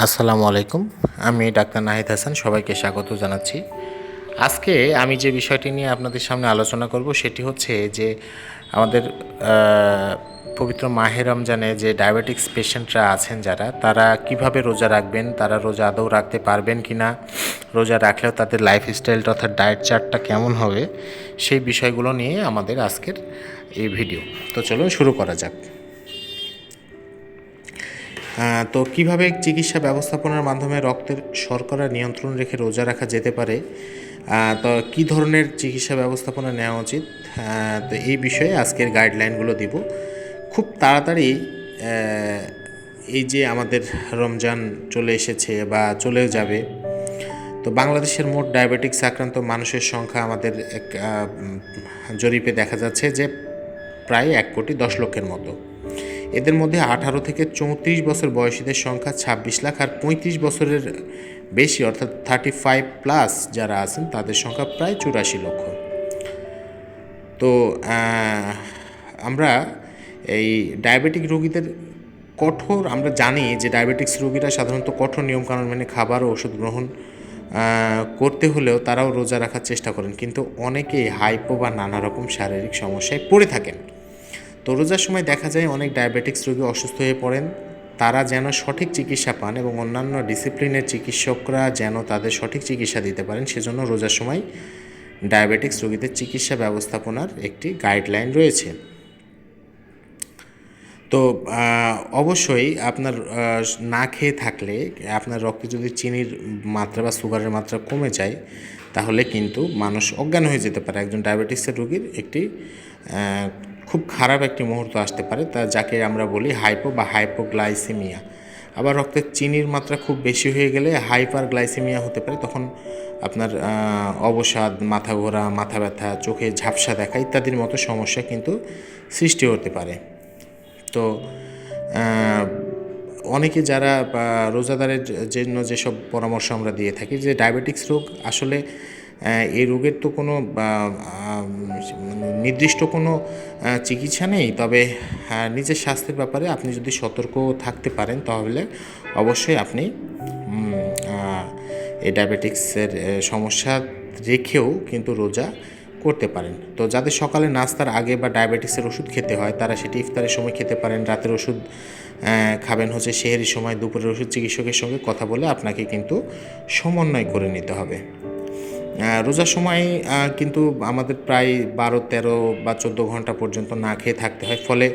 আসসালামু আলাইকুম। আমি ডাক্তার নাহিদ হাসান, সবাইকে স্বাগত জানাচ্ছি। আজকে আমি যে বিষয়টি নিয়ে আপনাদের সামনে আলোচনা করব সেটি হচ্ছে যে আমাদের পবিত্র মাহে রমজানে যে ডায়াবেটিক্স পেশেন্টরা আছেন যারা, তারা কীভাবে রোজা রাখবেন, তারা রোজা আদৌ রাখতে পারবেন কি না রোজা রাখলেও তাদের লাইফস্টাইলটা অর্থাৎ ডায়েট চার্টটা কেমন হবে, সেই বিষয়গুলো নিয়ে আমাদের আজকের এই ভিডিও তো চলুন শুরু করা যাক। তো কীভাবে চিকিৎসা ব্যবস্থাপনার মাধ্যমে রক্তের শর্করা নিয়ন্ত্রণ রেখে রোজা রাখা যেতে পারে? তো কি ধরনের চিকিৎসা ব্যবস্থাপনা নেওয়া উচিত? তো এই বিষয়ে আজকের গাইডলাইনগুলো দিব। খুব তাড়াতাড়ি এই যে আমাদের রমজান চলে এসেছে বা চলেও যাবে, তো বাংলাদেশের মোট ডায়াবেটিক্স আক্রান্ত মানুষের সংখ্যা আমাদের এক জরিপে দেখা যাচ্ছে যে প্রায় এক কোটি দশ লক্ষের মতো। এদের মধ্যে আঠারো থেকে চৌত্রিশ বছর বয়সীদের সংখ্যা ছাব্বিশ লাখ আর পঁয়ত্রিশ বছরের বেশি, অর্থাৎ থার্টি ফাইভ প্লাস যারা আছেন, তাদের সংখ্যা প্রায় চুরাশি লক্ষ। তো আমরা এই ডায়াবেটিক রোগীদের কঠোর, আমরা জানি যে ডায়াবেটিক্স রোগীরা সাধারণত কঠোর নিয়মকানুন মেনে খাবার ও ওষুধ গ্রহণ করতে হলেও তারাও রোজা রাখার চেষ্টা করেন। কিন্তু অনেকেই হাইপো বা নানা রকম শারীরিক সমস্যায় পড়ে থাকেন। তো রোজার সময় দেখা যায় অনেক ডায়াবেটিক্স রোগী অসুস্থ হয়ে পড়েন। তারা যেন সঠিক চিকিৎসা পান এবং অন্যান্য ডিসিপ্লিনের চিকিৎসকরা যেন তাদের সঠিক চিকিৎসা দিতে পারেন, সেজন্য রোজার সময় ডায়াবেটিক্স রোগীদের চিকিৎসা ব্যবস্থাপনার একটি গাইডলাইন রয়েছে। তো অবশ্যই আপনার না খেয়ে থাকলে আপনার রক্তে যদি চিনির মাত্রা বা সুগারের মাত্রা কমে যায়, তাহলে কিন্তু মানুষ অজ্ঞান হয়ে যেতে পারে। একজন ডায়াবেটিক্সের রোগীর একটি খুব খারাপ একটি মুহূর্ত আসতে পারে, তা যাকে আমরা বলি হাইপো বা হাইপোগ্লাইসেমিয়া। আবার রক্তের চিনির মাত্রা খুব বেশি হয়ে গেলে হাইপার গ্লাইসেমিয়া হতে পারে, তখন আপনার অবসাদ, মাথা ঘোরা, মাথা ব্যথা, চোখে ঝাপসা দেখা ইত্যাদির মতো সমস্যা কিন্তু সৃষ্টি হতে পারে। তো অনেকে যারা রোজাদারের জন্য যেসব পরামর্শ আমরা দিয়ে থাকি যে ডায়াবেটিক্স রোগ আসলে এই রোগের তো কোনো নির্দিষ্ট কোনো চিকিৎসা নেই। তবে আহ, নিজের স্বাস্থ্যের ব্যাপারে আপনি যদি সতর্ক থাকতে পারেন তাহলে অবশ্যই আপনি এই ডায়াবেটিক্সের সমস্যা রেখেও কিন্তু রোজা করতে পারেন। তো যাদের সকালে নাস্তার আগে বা ডায়াবেটিসের ওষুধ খেতে হয় তারা সেটি ইফতারের সময় খেতে পারেন। রাতের ওষুধ খাবেন হচ্ছে সেহেরির সময় দুপুরের ওষুধ চিকিৎসকের সঙ্গে কথা বলে আপনাকে কিন্তু সমন্বয় করে নিতে হবে। রোজার সময় কিন্তু আমাদের প্রায় বারো, তেরো বা চোদ্দ ঘণ্টা পর্যন্ত না খেয়ে থাকতে হয়। ফলে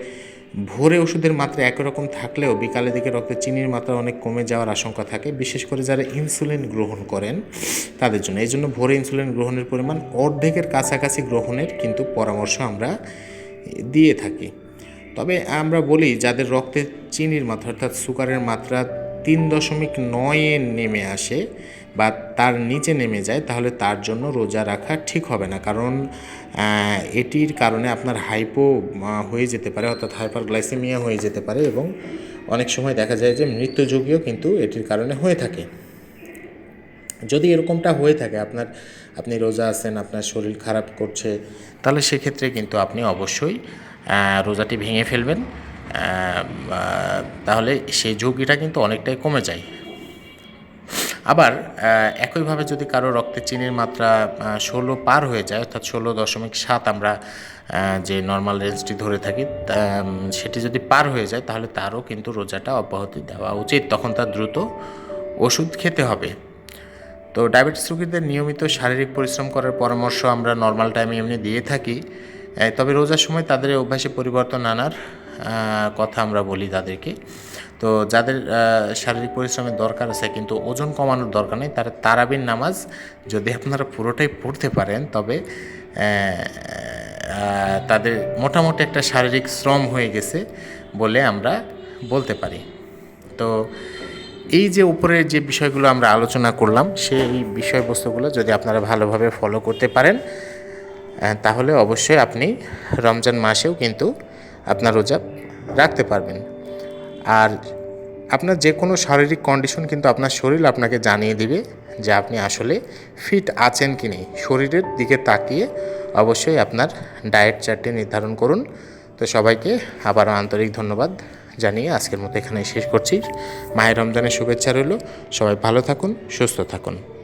ভোরে ওষুধের মাত্রা একরকম থাকলেও বিকালের দিকে রক্তে চিনির মাত্রা অনেক কমে যাওয়ার আশঙ্কা থাকে। বিশেষ করে যারা ইনসুলিন গ্রহণ করেন, তাদের জন্য। এই জন্য ভোরে ইনসুলিন গ্রহণের পরিমাণ অর্ধেকের কাছাকাছি গ্রহণের কিন্তু পরামর্শ আমরা দিয়ে থাকি। তবে আমরা বলি, যাদের রক্তে চিনির মাত্রা, অর্থাৎ সুগারের মাত্রা তিন দশমিক নয়ে নেমে আসে বা তার নিচে নেমে যায়, তাহলে তার জন্য রোজা রাখা ঠিক হবে না। কারণ এটির কারণে আপনার হাইপো হয়ে যেতে পারে, অর্থাৎ হাইপারগ্লাইসেমিয়া হয়ে যেতে পারে এবং অনেক সময় দেখা যায় যে মৃত্যুযোগীও কিন্তু এটির কারণে হয়ে থাকে। যদি এরকমটা হয়ে থাকে, আপনার, আপনি রোজা আছেন, আপনার শরীর খারাপ করছে, তাহলে সেক্ষেত্রে কিন্তু আপনি অবশ্যই রোজাটি ভেঙে ফেলবেন। তাহলে সেই ঝুঁকিটা কিন্তু অনেকটাই কমে যায়। আবার একইভাবে যদি কারও রক্তে চিনির মাত্রা ষোলো পার হয়ে যায়, অর্থাৎ ষোলো দশমিক সাত আমরা যে নর্মাল রেঞ্জটি ধরে থাকি সেটি যদি পার হয়ে যায়, তাহলে তারও কিন্তু রোজাটা অব্যাহতি দেওয়া উচিত। তখন তার দ্রুত ওষুধ খেতে হবে। তো ডায়াবেটিস রোগীদের নিয়মিত শারীরিক পরিশ্রম করার পরামর্শ আমরা নর্মাল টাইমে এমনি দিয়ে থাকি। তবে রোজার সময় তাদের অভ্যাসে পরিবর্তন আনার কথা আমরা বলি তাদেরকে। তো যাদের শারীরিক পরিশ্রমের দরকার আছে কিন্তু ওজন কমানোর দরকার নেই, তারা তারাবির নামাজ যদি আপনারা পুরোটাই পড়তে পারেন, তবে তাদের মোটামুটি একটা শারীরিক শ্রম হয়ে গেছে বলে আমরা বলতে পারি। তো এই যে উপরের যে বিষয়গুলো আমরা আলোচনা করলাম, সেই বিষয়বস্তুগুলো যদি আপনারা ভালোভাবে ফলো করতে পারেন তাহলে অবশ্যই আপনি রমজান মাসেও কিন্তু আপনার রোজা রাখতে পারবেন। আর আপনার যে কোনো শারীরিক কন্ডিশন কিন্তু আপনার শরীর আপনাকে জানিয়ে দিবে যে আপনি আসলে ফিট আছেন কি নেই। শরীরের দিকে তাকিয়ে অবশ্যই আপনার ডায়েট চার্টটি নির্ধারণ করুন। তো সবাইকে আবারও আন্তরিক ধন্যবাদ জানিয়ে আজকের মতো এখানে শেষ করছি। মায়ের রমজানের শুভেচ্ছা রইল। সবাই ভালো থাকুন, সুস্থ থাকুন।